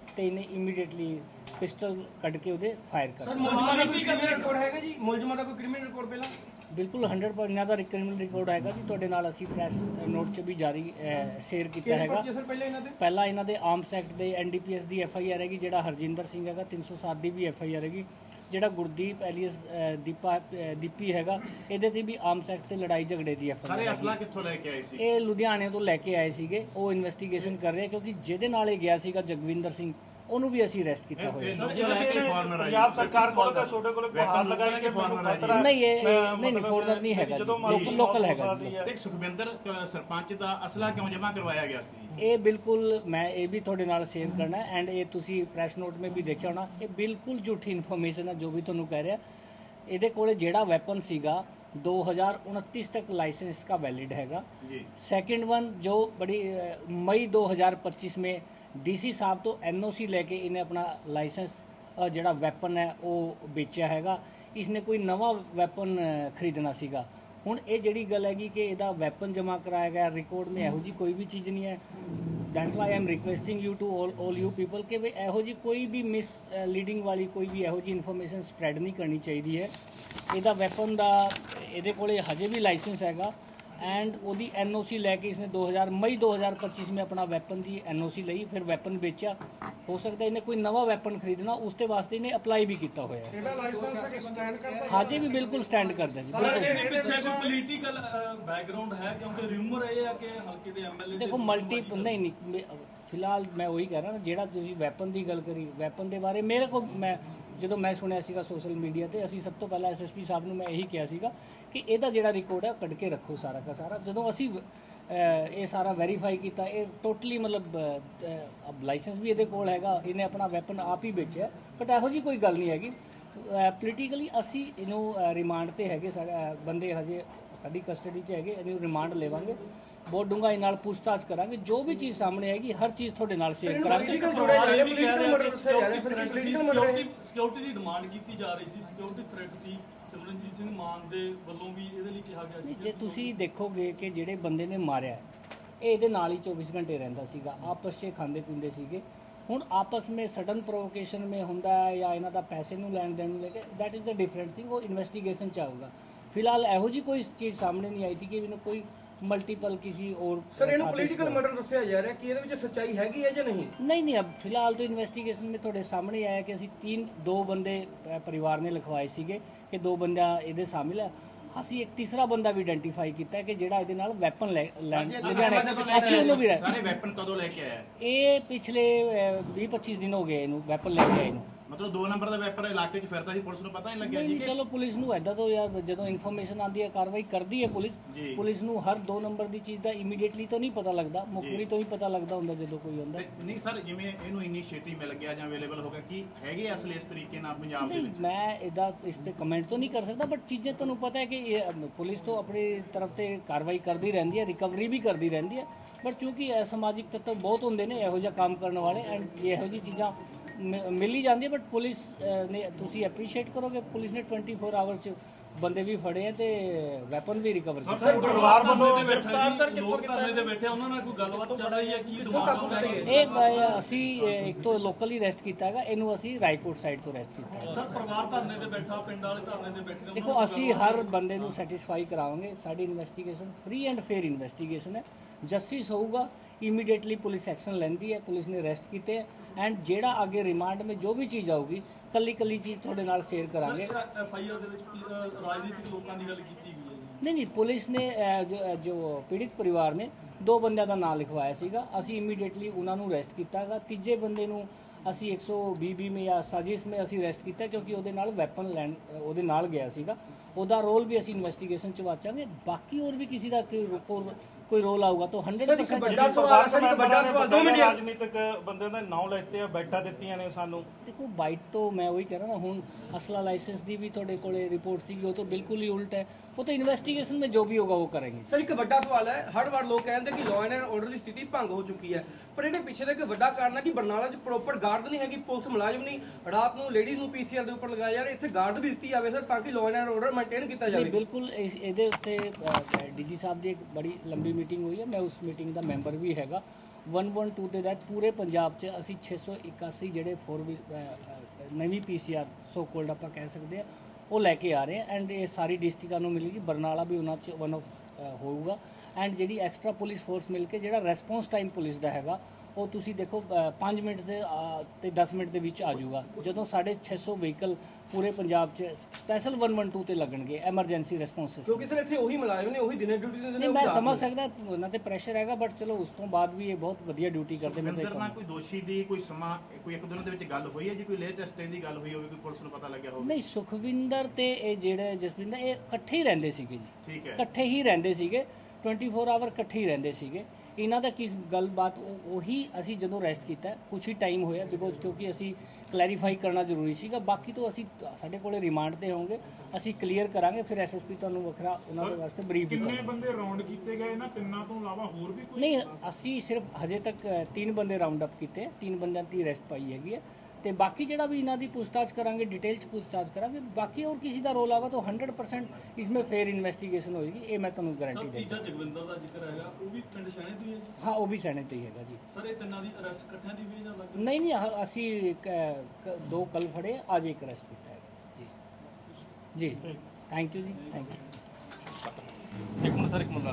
ਤੇ ਇਹਨੇ ਇਮੀਡੀਏਟਲੀ ਪਿਸਟਲ ਕੱਢ ਕੇ ਉਹਦੇ ਫਾਇਰ ਕਰ ਸਰ ਮੁਲਜ਼ਮਾਂ ਦਾ ਕੋਈ ਕ੍ਰਿਮੀਨਲ ਰਿਕਾਰਡ ਹੈਗਾ ਜੀ? ਮੁਲਜ਼ਮਾਂ ਦਾ ਕੋਈ ਕ੍ਰਿਮੀਨਲ ਰਿਕਾਰਡ ਪਹਿਲਾਂ? ਬਿਲਕੁਲ 100% ਇਹਨਾਂ ਦਾ ਕ੍ਰਿਮੀਨਲ ਰਿਕਾਰਡ ਹੈਗਾ ਜੀ। ਤੁਹਾਡੇ ਨਾਲ ਅਸੀਂ ਪ੍ਰੈਸ ਨੋਟ 'ਚ ਵੀ ਜਾਰੀ ਸ਼ੇਅਰ ਕੀਤਾ ਕਿਹੜੇ ਹੈਗਾ। ਪਰਚੇ ਸਰ ਪਹਿਲਾਂ ਇਹਨਾਂ ਦੇ? ਪਹਿਲਾਂ ਇਹਨਾਂ ਦੇ ਆਰਮਸ ਐਕਟ ਦੇ ਐਨਡੀਪੀਐਸ ਦੀ ਐਫ ਆਈ ਆਰ ਹੈਗੀ ਜਿਹੜਾ ਹਰਜਿੰਦਰ ਸਿੰਘ ਹੈਗਾ 307 ਦੀ ਵੀ ਐਫ ਆਈ ਆਰ ਹੈਗੀ। ਜਿਹੜਾ ਗੁਰਦੀਪ ਐਲੀਅਸ ਦੀਪਾ ਦੀਪੀ ਹੈਗਾ ਇਹਦੇ ਤੇ ਵੀ ਆਰਮਸ ਐਕਟ ਤੇ ਲੜਾਈ ਝਗੜੇ ਦੀ ਐਫ ਆਈ ਸਾਰੇ ਅਸਲਾ ਕਿੱਥੋਂ ਲੈ ਕੇ ਆਏ ਸੀ? ਇਹ ਲੁਧਿਆਣੇ ਤੋਂ ਲੈ ਕੇ ਆਏ ਸੀਗੇ ਉਹ ਇਨਵੈਸਟੀਗੇਸ਼ਨ ਕਰ ਰਹੇ ਕਿਉਂਕਿ ਜਿਹਦੇ ਨਾਲ ਇਹ ਗਿਆ ਸੀਗਾ ਜਗਵਿੰਦਰ ਸਿੰਘ ਉਹਨੂੰ ਵੀ ਅਸੀਂ ਅਰੈਸਟ ਕੀਤਾ ਹੋਇਆ ਪੰਜਾਬ ਸਰਕਾਰ ਕੋਲ ਤਾਂ ਤੁਹਾਡੇ ਕੋਲ ਗੁਹਾਰ ਲਗਾਈ ਕਿ ਮੈਨੂੰ ਖਤਰਾ ਹੈ। ਨਹੀਂ ਇਹ ਨਹੀਂ ਫੋਰਨਰ ਨਹੀਂ ਹੈਗਾ ਲੋਕਲ ਹੈਗਾ ਸੁਖਵਿੰਦਰ ਸਰਪੰਚ ਦਾ ਅਸਲਾ ਕਿਉਂ ਜਮ੍ਹਾਂ ਕਰਵਾਇਆ ਗਿਆ ਸੀ? ਇਹ ਬਿਲਕੁਲ ਮੈਂ ਇਹ ਵੀ ਤੁਹਾਡੇ ਨਾਲ ਸ਼ੇਅਰ ਕਰਨਾ ਐਂਡ ਇਹ ਤੁਸੀਂ ਪ੍ਰੈਸ ਨੋਟ ਮੇ ਵੀ ਦੇਖਿਆ ਹੋਣਾ ਇਹ ਬਿਲਕੁਲ ਝੂਠੀ ਇਨਫੋਰਮੇਸ਼ਨ ਹੈ ਜੋ ਵੀ ਤੁਹਾਨੂੰ ਕਹਿ ਰਿਹਾ। ਇਹਦੇ ਕੋਲੇ ਜਿਹੜਾ ਵੈਪਨ ਸੀਗਾ 2029 ਤੱਕ ਲਾਇਸੈਂਸ ਇਸਕਾ ਵੈਲਿਡ ਹੈਗਾ। ਜੀ। ਸੈਕੰਡ ਵਨ ਜੋ ਬੜੀ ਮਈ 2025 ਮੇ ਡੀਸੀ ਸਾਹਿਬ ਤੋਂ ਐਨਓਸੀ ਲੈ ਕੇ ਇਹਨੇ ਆਪਣਾ ਲਾਇਸੈਂਸ ਜਿਹੜਾ ਵੈਪਨ ਹੈ ਉਹ ਵੇਚਿਆ ਹੈਗਾ। ਇਸਨੇ ਕੋਈ ਨਵਾਂ ਵੈਪਨ ਖਰੀਦਣਾ ਸੀਗਾ। ਹੁਣ ਇਹ ਜਿਹੜੀ ਗੱਲ ਹੈਗੀ ਕਿ ਇਹਦਾ ਵੈਪਨ ਜਮ੍ਹਾਂ ਕਰਾਇਆ ਗਿਆ ਰਿਕਾਰਡ ਮੇ ਇਹੋ ਜੀ ਕੋਈ ਵੀ ਚੀਜ਼ ਨਹੀਂ ਹੈ। That's why I'm requesting you to all all you people ਕਿ ਵੀ ਇਹੋ ਜੀ ਕੋਈ ਵੀ ਮਿਸ ਲੀਡਿੰਗ ਵਾਲੀ ਕੋਈ ਵੀ ਇਹੋ ਜੀ ਇਨਫੋਰਮੇਸ਼ਨ ਸਪਰੈਡ ਨਹੀਂ ਕਰਨੀ ਚਾਹੀਦੀ ਹੈ। ਇਹਦਾ ਵੈਪਨ ਦਾ, ਇਹਦੇ ਕੋਲੇ ਹਜੇ ਵੀ ਲਾਇਸੈਂਸ ਹੈਗਾ। ਐਂਡ ਉਹਦੀ ਐਨਓਸੀ ਲੈ ਕੇ ਇਸਨੇ 2000 ਮਈ 2025 ਵਿੱਚ ਆਪਣਾ ਵੈਪਨ ਦੀ ਐਨਓਸੀ ਲਈ ਫਿਰ ਵੈਪਨ ਵੇਚਿਆ। ਹੋ ਸਕਦਾ ਇਹਨੇ ਕੋਈ ਨਵਾਂ ਵੈਪਨ ਖਰੀਦਣਾ ਉਸ ਤੇ ਵਾਸਤੇ ਇਹਨੇ ਅਪਲਾਈ ਵੀ ਕੀਤਾ ਹੋਇਆ ਹੈ। ਇਹਦਾ ਲਾਇਸੈਂਸ ਸਟੈਂਡ ਕਰਦਾ ਹਾਜੀ ਵੀ ਬਿਲਕੁਲ ਸਟੈਂਡ ਕਰਦਾ ਜੀ ਸਰ ਇਹਦੇ ਪਿੱਛੇ ਕੋਈ ਪੋਲੀਟੀਕਲ ਬੈਕਗ੍ਰਾਉਂਡ ਹੈ? ਕਿਉਂਕਿ ਰਿਊਮਰ ਇਹ ਹੈ ਕਿ ਹਲਕੇ ਦੇ ਐਮਐਲਏ ਦੇਖੋ ਮਲਟੀ ਨਹੀਂ ਨਹੀਂ ਫਿਲਹਾਲ ਮੈਂ ਉਹੀ ਕਹਿ ਰਹਾ ਜਿਹੜਾ ਤੁਸੀਂ ਵੈਪਨ ਦੀ ਗੱਲ ਕਰੀ ਵੈਪਨ ਦੇ ਬਾਰੇ ਮੇਰੇ ਕੋਲ ਮੈਂ ਜਦੋਂ ਮੈਂ ਸੁਣਿਆ ਸੀਗਾ ਸੋਸ਼ਲ ਮੀਡੀਆ ਤੇ ਅਸੀਂ ਸਭ ਤੋਂ ਪਹਿਲਾਂ ਐਸਐਸਪੀ ਸਾਹਿਬ ਨੂੰ ਮੈਂ ਇਹੀ ਕਿਹਾ ਸੀਗਾ ਕਿ ਇਹਦਾ ਜਿਹੜਾ ਰਿਕਾਰਡ ਹੈ ਉਹ ਕੱਢ ਕੇ ਰੱਖੋ ਸਾਰਾ ਦਾ ਸਾਰਾ। ਜਦੋਂ ਅਸੀਂ ਇਹ ਸਾਰਾ ਵੈਰੀਫਾਈ ਕੀਤਾ ਇਹ ਟੋਟਲੀ ਮਤਲਬ ਲਾਇਸੈਂਸ ਵੀ ਇਹਦੇ ਕੋਲ ਹੈਗਾ ਇਹਨੇ ਆਪਣਾ ਵੈਪਨ ਆਪ ਹੀ ਵੇਚਿਆ ਬਟ ਇਹੋ ਜੀ ਕੋਈ ਗੱਲ ਨਹੀਂ ਹੈਗੀ। ਪੋਲੀਟੀਕਲੀ ਅਸੀਂ ਇਹਨੂੰ ਰਿਮਾਂਡ ਤੇ ਹੈਗੇ ਸਾਡਾ ਬੰਦੇ ਹਜੇ ਸਾਡੀ ਕਸਟਡੀ 'ਚ ਹੈਗੇ ਇਹਨੂੰ ਰਿਮਾਂਡ ਲੈਵਾਂਗੇ। ਬਹੁਤ ਡੂੰਘਾਈ ਨਾਲ ਪੁੱਛਤਾਛ ਕਰਾਂਗੇ ਜੋ ਵੀ ਚੀਜ਼ ਸਾਹਮਣੇ ਆਏਗੀ ਹਰ ਚੀਜ਼ ਤੁਹਾਡੇ ਨਾਲ ਸ਼ੇਅਰ ਕਰਾਂਗੇ। ਸਿਕਿਉਰਿਟੀ ਦੀ ਡਿਮਾਂਡ ਕੀਤੀ ਜਾ ਰਹੀ ਸੀ ਸਿਕਿਉਰਿਟੀ ਥ੍ਰੈਟ ਸੀ। ਸਿਮਰਨਜੀਤ ਸਿੰਘ ਮਾਨ ਦੇ ਵੱਲੋਂ ਵੀ ਇਹਦੇ ਲਈ ਕਿਹਾ ਗਿਆ ਸੀ ਨਹੀਂ, ਜੇ ਤੁਸੀਂ ਦੇਖੋਗੇ ਕਿ ਜਿਹੜੇ ਬੰਦੇ ਨੇ ਮਾਰਿਆ ਇਹ ਇਹਦੇ ਨਾਲ ਹੀ 24 ਘੰਟੇ ਰਹਿੰਦਾ ਸੀਗਾ ਆਪਸ 'ਚ ਖਾਂਦੇ ਪੀਂਦੇ ਸੀਗੇ। ਹੁਣ ਆਪਸ ਵਿੱਚ ਸਡਨ ਪ੍ਰੋਵੋਕੇਸ਼ਨ ਮੇ ਹੁੰਦਾ ਹੈ ਜਾਂ ਇਹਨਾਂ ਦਾ ਪੈਸੇ ਨੂੰ ਲੈਣ ਦੇਣ ਨੂੰ ਲੈ ਕੇ that is the different thing ਉਹ ਇਨਵੈਸਟੀਗੇਸ਼ਨ ਚ ਆਊਗਾ। ਫਿਲਹਾਲ ਇਹੋ ਜੀ ਕੋਈ ਚੀਜ਼ ਸਾਹਮਣੇ ਨਹੀਂ ਆਈ ਥੀ ਕਿ ਇਹਨੂੰ ਕੋਈ ਮਲਟੀਪਲ ਕਿਸੇ और ਸਰ ਇਹਨੂੰ ਪੋਲੀਟੀਕਲ ਮਰਡਰ ਦੱਸਿਆ ਜਾ ਰਿਹਾ ਕਿ ਇਹਦੇ ਵਿੱਚ ਸੱਚਾਈ ਹੈਗੀ ਹੈ ਜਾਂ ਨਹੀਂ नहीं नहीं अब फिलहाल तो इन्वेस्टिगेशन में थोड़े सामने आया कि ਅਸੀਂ तीन दो बंदे ਅ, ਪਰਿਵਾਰ ਨੇ ਲਿਖਵਾਏ ਸੀਗੇ ਕਿ ਦੋ ਬੰਦਾ ਇਹਦੇ ਸ਼ਾਮਿਲ ਹੈ ਅਸੀਂ ਇੱਕ ਤੀਸਰਾ ਬੰਦਾ ਵੀ ਆਇਡੈਂਟੀਫਾਈ ਕੀਤਾ ਹੈ ਕਿ ਜਿਹੜਾ ਇਹਦੇ ਨਾਲ ਵੈਪਨ ਲੈ ਲੈਣ ਸਾਰੇ ਲੁਧਿਆਣੇ ਕਦੋਂ ਲੈ ਕੇ ਅਸੀਂ ਉਹਨੂੰ ਵੀ ਆਏ ਰਹਿ- ਸਾਰੇ ਵੈਪਨ ਕਦੋਂ ਲੈ ਕੇ ਆਇਆ ਇਹ ਪਿਛਲੇ 20 25 ਦਿਨ ਹੋ ਗਏ ਇਹਨੂੰ ਵੈਪਨ ਲੈ ਕੇ ਆਏ ਨੂੰ ਮਤਲਬ ਦੋ ਨੰਬਰ ਦਾ ਵੈਪਨ ਇਲਾਕੇ 'ਚ ਫਿਰਦਾ ਸੀ ਪੁਲਿਸ ਨੂੰ ਪਤਾ ਨਹੀਂ ਲੱਗਿਆ ਜੀ ਨਹੀਂ ਕਿ ਚਲੋ ਪੁਲਿਸ ਨੂੰ ਐਦਾਂ ਤੋਂ ਯਾਰ ਜਦੋਂ ਇਨਫੋਰਮੇਸ਼ਨ ਆਉਂਦੀ ਹੈ ਕਾਰਵਾਈ ਕਰਦੀ ਹੈ ਪੁਲਿਸ ਜੀ। ਪੁਲਿਸ ਨੂੰ ਹਰ ਦੋ ਨੰਬਰ ਦੀ ਚੀਜ਼ ਦਾ ਇਮੀਡੀਏਟਲੀ ਤਾਂ ਨਹੀਂ ਪਤਾ ਲੱਗਦਾ ਮੁਖਬਰੀ ਤੋਂ ਹੀ ਪਤਾ ਲੱਗਦਾ ਹੁੰਦਾ ਜਦੋਂ ਕੋਈ ਤੇ ਨਹੀਂ ਸਰ ਜਿਵੇਂ ਇਹਨੂੰ ਇੰਨੀ ਛੇਤੀ ਮਿਲ ਗਿਆ ਜਾਂ ਅਵੇਲੇਬਲ ਹੋ ਗਿਆ ਕੀ ਹੈਗੇ ਅਸਲ ਇਸ ਤਰੀਕੇ ਨਾਲ ਪੰਜਾਬ ਦੇ ਨਹੀਂ ਵਿੱਚ? ਮੈਂ ਇਹਦਾ ਇਸ ਤੇ ਕਮੈਂਟ ਤਾਂ ਨਹੀਂ ਕਰ ਸਕਦਾ ਬਟ ਚੀਜ਼ਾਂ ਤੁਹਾਨੂੰ ਪਤਾ ਹੈ ਕਿ ਇਹ ਅਮ, ਪੁਲਿਸ ਤੋਂ ਆਪਣੀ ਤਰਫ ਤੇ ਕਾਰਵਾਈ ਕਰਦੀ ਰਹਿੰਦੀ ਹੈ ਰਿਕਵਰੀ ਵੀ ਕਰਦੀ ਰਹਿੰਦੀ ਹੈ ਬਟ ਕਿਉਂਕਿ ਇਹ ਸਮਾਜਿਕ ਤੱਤਵ ਬਹੁਤ ਹੁੰਦੇ ਨੇ ਇਹੋ ਜਿਹਾ ਕੰਮ ਕਰਨ ਵਾਲੇ ਐਂਡ ਇਹੋ ਜਿਹੀ ਚੀਜ਼ਾਂ ਮਿਲ ਹੀ ਜਾਂਦੀਆਂ ਬਟ ਪੁਲਿਸ ਨੇ ਤੁਸੀਂ ਐਪਰੀਸ਼ੀਏਟ ਕਰੋਗੇ ਪੁਲਿਸ ਨੇ 24 ਆਵਰ ਚ ਬੰਦੇ ਵੀ ਫੜੇ ਆ ਤੇ ਵੈਪਨ ਵੀ ਰਿਕਵਰ ਕੀਤਾ। ਸਰ ਪਰਿਵਾਰ ਵੱਲੋਂ ਗ੍ਰਿਫਤਾਰ ਸਰ ਕਿੱਥੋਂ ਧਰਨੇ ਤੇ ਬੈਠੇ ਉਹਨਾਂ ਨਾਲ ਕੋਈ ਗੱਲਬਾਤ ਚੱਲ ਰਹੀ ਹੈ ਕੀ ਦਿਮਾਗ ਇਹ ਅਸੀਂ ਇੱਕ ਤੋਂ ਲੋਕਲੀ ਅਰੈਸਟ ਕੀਤਾ ਹੈਗਾ ਇਹਨੂੰ ਅਸੀਂ ਰਾਏਕੋਟ ਸਾਈਡ ਤੋਂ ਅਰੈਸਟ ਕੀਤਾ ਹੈ ਸਰ ਪਰਿਵਾਰ ਧਰਨੇ ਤੇ ਬੈਠਾ ਪਿੰਡ ਵਾਲੇ ਧਰਨੇ ਤੇ ਬੈਠੇ ਦੇਖੋ ਅਸੀਂ ਹਰ ਬੰਦੇ ਨੂੰ ਸੈਟੀਸਫਾਈ ਕਰਾਵਾਂਗੇ ਸਾਡੀ investigation free and fair investigation ਹੈ। ਜਸਟਿਸ ਹੋਊਗਾ ਇਮੀਡੀਏਟਲੀ ਪੁਲਿਸ ਐਕਸ਼ਨ ਲੈਂਦੀ ਹੈ ਪੁਲਿਸ ਨੇ ਅਰੈਸਟ ਕੀਤੇ ਹੈ। ਐਂਡ ਜਿਹੜਾ ਅੱਗੇ ਰਿਮਾਂਡ ਵਿੱਚ ਜੋ ਵੀ ਚੀਜ਼ ਆਊਗੀ ਕੱਲੀ ਕੱਲੀ ਚੀਜ਼ ਤੁਹਾਡੇ ਨਾਲ ਸ਼ੇਅਰ ਕਰਾਂਗੇ। ਐਫ ਆਈ ਆਰ ਦੇ ਵਿੱਚ ਕੀ, ਅਹ, ਰਾਜਨੀਤਿਕ ਲੋਕਾਂ ਦੀ ਗੱਲ ਕੀਤੀ ਗਈ ਹੈ ਜੀ? ਨਹੀਂ ਨਹੀਂ ਪੁਲਿਸ ਨੇ ਜੋ ਪੀੜਿਤ ਪਰਿਵਾਰ ਨੇ ਦੋ ਬੰਦਿਆਂ ਦਾ ਨਾਮ ਲਿਖਵਾਇਆ ਸੀਗਾ। ਅਸੀਂ ਇਮੀਡੀਏਟਲੀ ਉਹਨਾਂ ਨੂੰ ਅਰੈਸਟ ਕੀਤਾ ਹੈਗਾ ਤੀਜੇ ਬੰਦੇ ਨੂੰ ਅਸੀਂ 120 ਬੀ ਮੇ ਜਾਂ ਸਾਜ਼ਿਸ਼ ਮੇ ਅਸੀਂ ਅਰੈਸਟ ਕੀਤਾ ਕਿਉਂਕਿ ਉਹਦੇ ਨਾਲ ਵੈਪਨ ਲੈਣ ਉਹਦੇ ਨਾਲ ਗਿਆ ਸੀਗਾ। ਉਹਦਾ ਰੋਲ ਵੀ ਅਸੀਂ ਇਨਵੈਸਟੀਗੇਸ਼ਨ ਚ ਵਾਚਾਂਗੇ। ਬਾਕੀ ਹੋਰ ਵੀ ਕਿਸੇ ਦਾ ਕੋਈ ਕੋਈ ਰੋਲ ਆਊਗਾ ਤਾਂ 100% ਵੱਡਾ ਸਵਾਲ ਅਸਲ ਵਿੱਚ ਸਵਾਲ 2 ਮਿੰਟ। ਰਾਜਨੀਤਿਕ ਬੰਦਿਆਂ ਦਾ ਨਾਮ ਲੈਤੇ ਆ ਬੈਠਾ ਦਿੱਤੀਆਂ ਨੇ ਸਾਨੂੰ। ਦੇਖੋ ਬਾਈਟ ਤੋਂ ਮੈਂ ਉਹੀ ਕਹਿ ਰਿਹਾ ਨਾ ਹੁਣ ਅਸਲਾ ਲਾਇਸੈਂਸ ਦੀ ਵੀ ਤੁਹਾਡੇ ਕੋਲੇ ਰਿਪੋਰਟ ਸੀਗੀ ਉਹ ਤਾਂ ਬਿਲਕੁਲ ਹੀ ਉਲਟ ਹੈ। ਉਹ ਤਾਂ ਇਨਵੈਸਟੀਗੇਸ਼ਨ ਵਿੱਚ ਜੋ ਵੀ ਹੋਗਾ ਉਹ ਕਰਾਂਗੇ। ਸਰ ਇੱਕ ਵੱਡਾ ਸਵਾਲ ਹੈ ਹਰ ਵਾਰ ਲੋਕ ਕਹਿੰਦੇ ਕਿ ਲਾਅ ਐਂਡ ਆਰਡਰ ਦੀ ਸਥਿਤੀ ਭੰਗ ਹੋ ਚੁੱਕੀ ਹੈ। ਪਰ ਇਹਦੇ ਪਿੱਛੇ ਦਾ ਇੱਕ ਵੱਡਾ ਕਾਰਨ ਹੈ ਕਿ ਬਰਨਾਲਾ 'ਚ ਪ੍ਰੋਪਰ ਗਾਰਡ ਨਹੀਂ ਹੈਗੀ ਪੁਲਿਸ ਮੁਲਾਜ਼ਮ ਨਹੀਂ। ਰਾਤ ਨੂੰ ਲੇਡੀਜ਼ ਨੂੰ ਪੀਸੀਆਰ ਦੇ ਉੱਪਰ ਲਗਾਇਆ ਯਾਰ ਇੱਥੇ ਗਾਰਡ ਵੀ ਦਿੱਤੀ ਜਾਵੇ ਸਰ ਤਾਂ ਕਿ ਲਾਅ ਐਂਡ ਆਰਡਰ ਮੇਨਟੇਨ ਕੀਤਾ ਜਾਵੇ। ਬਿਲਕੁਲ ਇਹਦੇ ਉੱਤੇ ਡੀਜੀ ਸਾਹਿਬ ਦੀ ਇੱਕ ਬੜੀ ਲੰਬੀ ਮੀਟਿੰਗ ਹੋਈ ਹੈ, ਮੈਂ ਉਸ ਮੀਟਿੰਗ ਦਾ ਮੈਂਬਰ ਵੀ ਹੈਗਾ। 112 ਦੇ ਤਹਿਤ ਪੂਰੇ ਪੰਜਾਬ 'ਚ ਅਸੀਂ 681 ਜਿਹੜੇ 4 ਨਵੀਂ ਪੀਸੀਆਰ ਸੋ ਕੋਲਡ ਆਪਾਂ ਕਹਿ ਸਕਦੇ ਆ ਉਹ ਲੈ ਕੇ ਆ ਰਹੇ ਆ ਐਂਡ ਇਹ ਸਾਰੀ ਡਿਸਟ੍ਰਿਕਾਂ ਨੂੰ ਮਿਲੇਗੀ। ਬਰਨਾਲਾ ਵੀ ਉਹਨਾਂ 'ਚ ਵਨ ਆਫ ਹੋਊਗਾ। ਐਂਡ ਜਿਹੜੀ ਐਕਸਟਰਾ ਪੁਲਿਸ ਫੋਰਸ ਮਿਲ ਕੇ ਜਿਹੜਾ ਰੈਸਪੌਂਸ ਟਾਈਮ ਪੁਲਿਸ ਦਾ ਹੈਗਾ ਉਹ ਤੁਸੀਂ ਦੇਖੋ 5 ਮਿੰਟ ਦੇ ਤੇ 10 ਮਿੰਟ ਦੇ ਵਿੱਚ ਆ ਜਾਊਗਾ। ਜਦੋਂ ਸਾਡੇ 600 ਵਹੀਕਲ ਪੂਰੇ ਪੰਜਾਬ 'ਚ ਸਪੈਸ਼ਲ 112 ਤੇ ਲੱਗਣਗੇ ਐਮਰਜੈਂਸੀ ਰਿਸਪੌਂਸ ਕਿਉਂਕਿ ਸਰ ਇੱਥੇ ਉਹੀ ਮੁਲਾਜ਼ਮ ਨੇ ਉਹੀ ਦਿਨੇ ਡਿਊਟੀ ਦਿੰਦੇ ਨੇ ਮੈਂ ਸਮਝ। ਸਕਦਾ ਉਹਨਾਂ ਤੇ ਪ੍ਰੈਸ਼ਰ ਹੈਗਾ ਬਟ ਚਲੋ ਉਸ ਤੋਂ ਬਾਅਦ ਵੀ ਇਹ ਬਹੁਤ ਵਧੀਆ ਡਿਊਟੀ ਕਰਦੇ ਮੈਂ ਕਹੂੰਗਾ। ਕੋਈ ਦੋਸ਼ੀ ਦੀ ਕੋਈ ਸਮਾਂ ਕੋਈ ਇੱਕ ਦਿਨ ਦੇ ਵਿੱਚ ਗੱਲ ਹੋਈ ਹੈ ਜੀ ਕੋਈ ਲੇਟੈਸਟ ਦੀ ਗੱਲ ਹੋਈ ਹੋਵੇ ਕੋਈ ਪੁਲਿਸ ਨੂੰ ਪਤਾ ਲੱਗਿਆ ਹੋਵੇ? ਨਹੀਂ ਸੁਖਵਿੰਦਰ ਤੇ ਇਹ ਜਿਹੜੇ ਜਸਵਿੰਦਰ ਇਹ ਇਕੱਠੇ ਹੀ ਰਹਿੰਦੇ ਸੀਗੇ ਜੀ। ਠੀਕ ਹੈ। ਇਕੱਠੇ ਹੀ ਰਹਿੰਦੇ ਸੀਗੇ। 24 ਆਵਰ ਇਕੱਠੇ ਹੀ ਰਹਿੰਦੇ ਸੀਗੇ। ਇਹਨਾਂ ਦਾ ਕਿਸ ਗੱਲਬਾਤ ਉਹ- ਅਸੀਂ ਜਦੋਂ ਰੈਸਟ ਕੀਤਾ ਕੁਝ ਹੀ ਟਾਈਮ ਹੋਇਆ ਬਿਕੋਜ਼ ਕਿਉਂਕਿ ਅਸੀਂ ਕਲੈਰੀਫਾਈ ਕਰਨਾ ਜ਼ਰੂਰੀ ਸੀਗਾ। ਬਾਕੀ ਤੋਂ ਅਸੀਂ ਸਾਡੇ ਕੋਲੇ ਰਿਮਾਂਡ ਤੇ ਹੋਵਾਂਗੇ ਅਸੀਂ ਕਲੀਅਰ ਕਰਾਂਗੇ ਫਿਰ ਐਸਐਸਪੀ ਤੁਹਾਨੂੰ ਵੱਖਰਾ ਉਹਨਾਂ ਦੇ ਵਾਸਤੇ ਬਰੀਫ ਕਿੰਨੇ ਬੰਦੇ ਰਾਉਂਡ ਕੀਤੇ ਗਏ ਇਹਨਾਂ ਤਿੰਨਾਂ ਤੋਂ ਇਲਾਵਾ ਹੋਰ ਵੀ ਕੋਈ? ਨਹੀਂ ਅਸੀਂ ਸਿਰਫ ਹਜੇ ਤੱਕ ਤਿੰਨ ਬੰਦੇ ਰਾਉਂਡ ਅਪ ਕੀਤੇ। ਤਿੰਨ ਬੰਦਿਆਂ ਦੀ ਅਰੈਸਟ ਪਾਈ ਹੈਗੀ ਹੈ। ਤੇ ਬਾਕੀ ਜਿਹੜਾ ਵੀ ਇਹਨਾਂ ਦੀ ਪੁੱਛਤਾਛ ਕਰਾਂਗੇ ਡਿਟੇਲ ਚ ਪੁੱਛਤਾਛ ਕਰਾਂਗੇ ਬਾਕੀ ਹੋਰ ਕਿਸੇ ਦਾ ਰੋਲ ਆਵਾ ਤਾਂ 100% ਇਸਮੇ ਫੇਅਰ ਇਨਵੈਸਟੀਗੇਸ਼ਨ ਹੋਏਗੀ ਇਹ ਮੈਂ ਤੁਹਾਨੂੰ ਗਾਰੰਟੀ ਤੀਜਾ ਦਿੰਦਾ ਜਗਵਿੰਦਰ ਦਾ ਜ਼ਿਕਰ ਹੈਗਾ ਉਹ ਵੀ ਪਿੰਡ ਸ਼ਹਿਣੇ ਤੋਂ ਹੀ ਹੈ ਜੀ? ਹਾਂ ਉਹ ਵੀ ਸੈਣੇ ਤੇ ਹੀ ਹੈਗਾ ਜੀ। ਸਰ ਇਹ ਤਿੰਨਾਂ ਦੀ ਅਰੈਸਟ ਇਕੱਠਿਆਂ ਦੀ ਹੋਈ ਜਾਂ ਨਹੀਂ ਨਹੀਂ ਆਹ ਅਸੀਂ ਕ- ਦੋ ਕੱਲ ਫੜੇ ਅੱਜ ਇੱਕ ਅਰੈਸਟ ਕੀਤਾ ਹੈ ਜੀ। ਜੀ। ਥੈਂਕ ਯੂ ਜੀ ਥੈਂਕ ਯੂ ਇੱਕ ਮਿੰਟ ਸਰ ਇੱਕ ਮਿੰਟ